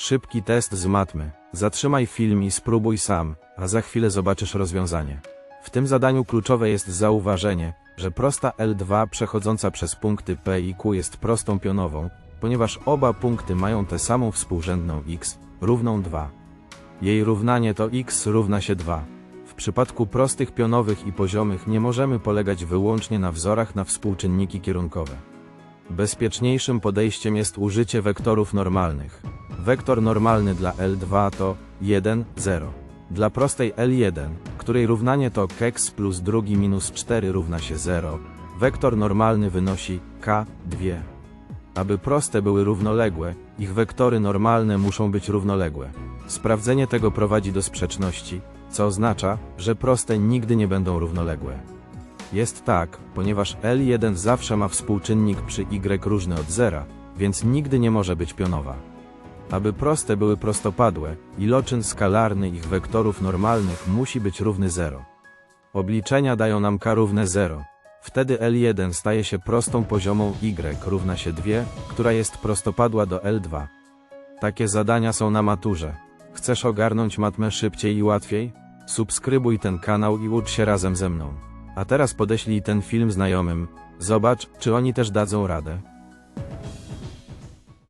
Szybki test z matmy. Zatrzymaj film i spróbuj sam, a za chwilę zobaczysz rozwiązanie. W tym zadaniu kluczowe jest zauważenie, że prosta L2 przechodząca przez punkty P i Q jest prostą pionową, ponieważ oba punkty mają tę samą współrzędną x, równą 2. Jej równanie to x równa się 2. W przypadku prostych pionowych i poziomych nie możemy polegać wyłącznie na wzorach na współczynniki kierunkowe. Bezpieczniejszym podejściem jest użycie wektorów normalnych. Wektor normalny dla L2 to 1, 0. Dla prostej L1, której równanie to kx plus drugi minus 4 równa się 0, wektor normalny wynosi k2. Aby proste były równoległe, ich wektory normalne muszą być równoległe. Sprawdzenie tego prowadzi do sprzeczności, co oznacza, że proste nigdy nie będą równoległe. Jest tak, ponieważ L1 zawsze ma współczynnik przy y różny od zera, więc nigdy nie może być pionowa. Aby proste były prostopadłe, iloczyn skalarny ich wektorów normalnych musi być równy 0. Obliczenia dają nam k równe 0. Wtedy L1 staje się prostą poziomą y równa się 2, która jest prostopadła do L2. Takie zadania są na maturze. Chcesz ogarnąć matmę szybciej i łatwiej? Subskrybuj ten kanał i ucz się razem ze mną. A teraz podeślij ten film znajomym. Zobacz, czy oni też dadzą radę.